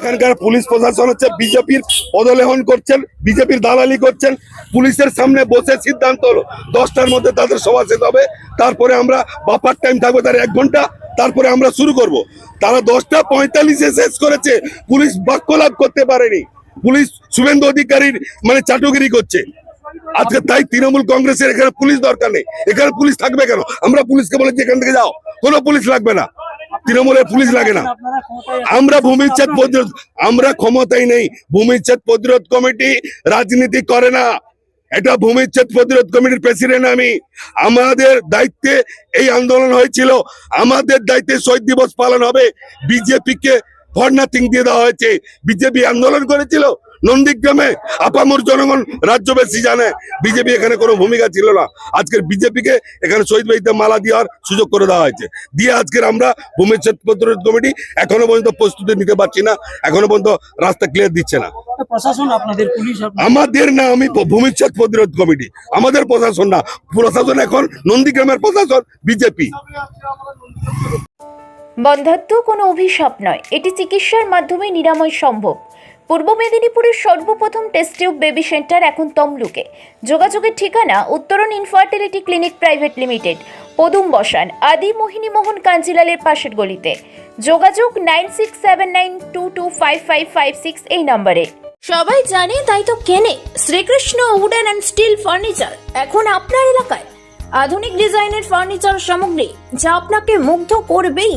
এখানকার পুলিশ প্রশাসন হচ্ছে বিজেপির পদলেহন করছেন, বিজেপির দালালি করছেন, পুলিশের সামনে বসে সিদ্ধান্ত হলো। দশটার মধ্যে তাদের সভা শেষ হবে, তারপরে আমরা বাপার টাইম থাকবে তার এক ঘণ্টা, তারপরে আমরা শুরু করব। তারা দশটা পঁয়তাল্লিশে শেষ করেছে, পুলিশ বাক্য লাভ করতে পারেনি। পুলিশ শুভেন্দু অধিকারীর মানে চাটুগিরি করছে। আজকে তাই তৃণমূল কংগ্রেসের এখানে পুলিশ দরকার নেই। এখানে পুলিশ থাকবে কেন? আমরা পুলিশকে বলেছি এখান থেকে যাও। কোনো পুলিশ লাগবে না। তৃণমূলের পুলিশ লাগে না। আমরা ভূমিচ্ছেদ প্রতিরোধ আমরা ক্ষমতাই নেই। ভূমিচ্ছেদ প্রতিরোধ কমিটি রাজনীতি করে না। এটা ভূমিচ্ছেদ প্রতিরোধ কমিটির প্রেসিডেন্ট আমি। আমাদের দায়িত্বে এই আন্দোলন হয়েছিল। আমাদের দায়িত্বে শহীদ দিবস পালন হবে। বিজেপি কে ফর নাথিং দিয়ে দেওয়া হয়েছে। বিজেপি আন্দোলন করেছিল। নন্দীগ্রামে আপামর জনগণ রাজ্যবাসী জানে বিজেপি এখানে কোনো ভূমিকা ছিল না। আজকের বিজেপিকে এখানে শহীদ বাড়িতে মালা দেওয়ার সুযোগ করে দেওয়া হয়েছে। দিয়ে আজকের আমরা ভূমিচ্ছেদ প্রতিরোধ কমিটি এখনও পর্যন্ত প্রস্তুতি নিতে পারছি না এখনও পর্যন্ত রাস্তা ক্লিয়ার দিচ্ছে না। প্রশাসন আপনাদের পুলিশ আমাদের না আমি ভূমিচ্ছেদ প্রতিরোধ কমিটি আমাদের প্রশাসন না। প্রশাসন এখন নন্দীগ্রামের প্রশাসন বিজেপি। বন্ধাত্ম কোনো অভিশাপ নয়। এটি চিকিৎসার মাধ্যমে নিরাময় সম্ভব। পূর্ব মেদিনীপুরের সর্বপ্রথম টেস্ট টিউব বেবি সেন্টার এখন তমলুকে। যোগাযোগের ঠিকানা উত্তরণ ইনফার্টিলিটি ক্লিনিক প্রাইভেট লিমিটেড পদুম বসান, আদি মোহিনী মোহন কাঞ্জিলালের পাশের গলিতে। যোগাযোগ nine six seven nine two two five five five six এই নম্বরে। সবাই জানে, তাই তো কেনে। Srikrishna wooden and steel furniture এখন আপনার এলাকায়। আধুনিক ডিজাইনের ফার্নিচার সামগ্রী, যা আপনাকে মুগ্ধ করবেই।